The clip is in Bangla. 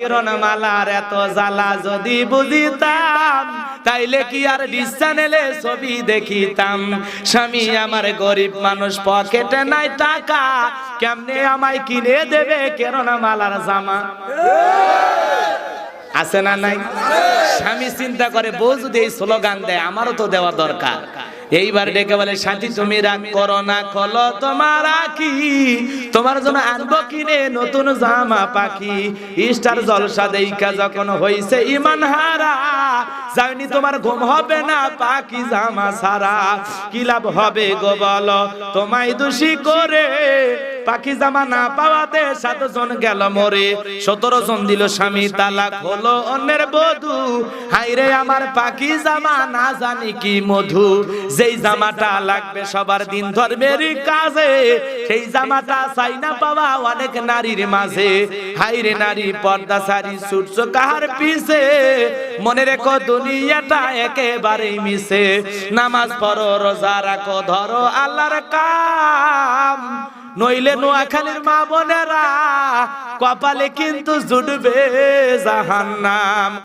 কিরণ মালার এত জ্বালা যদি বুঝিতাম, তাইলে কি আর ডিস চ্যানেলে ছবি দেখিতাম? স্বামী আমার গরিব মানুষ পকেটে নাই টাকা, কেমনে আমায় কিনে দেবে কেরণ মালার জামা? আছে না নাই? স্বামী চিন্তা করে, বউ যদি এই স্লোগান দেয়, আমারও তো দেওয়া দরকার। এইবার ডেকে বলে সাথী তুমি রাগ করো না, খোলো তোমার আখি। তোমার জন্য আনব কিনে নতুন জামা পাখি। ইস্টার জলসা দেইকা যখন হইছে ইমান হারা জানি তোমার ঘুম হবে না পাখি জামা সারা কি লাভ হবে গো বলো, তোমায় দোষী করে পাখি জামা না পাওয়াতে সাতজন গেল মরে। সতেরো জন দিল স্বামী, তালাক হলো অন্যের বধু। হাইরে আমার পাখি জামা না জানি কি মধু। যেই জামাটা লাগবে সবার দিন ধর্মের কাজে, সেই জামাটা চাই না পাওয়া অনেক নারীর মাঝে। হাইরে নারী, পর্দা সারি, সূর্য কাহার পিছে। মনে রেখো দুনিয়াটা একেবারেই মিশে নামাজ পড়ো, রোজা রাখো, ধরো আল্লাহর কাম নইলে নোয়াখালীর মা বোনেরা কপালে কিন্তু জুটবে জাহান্নাম।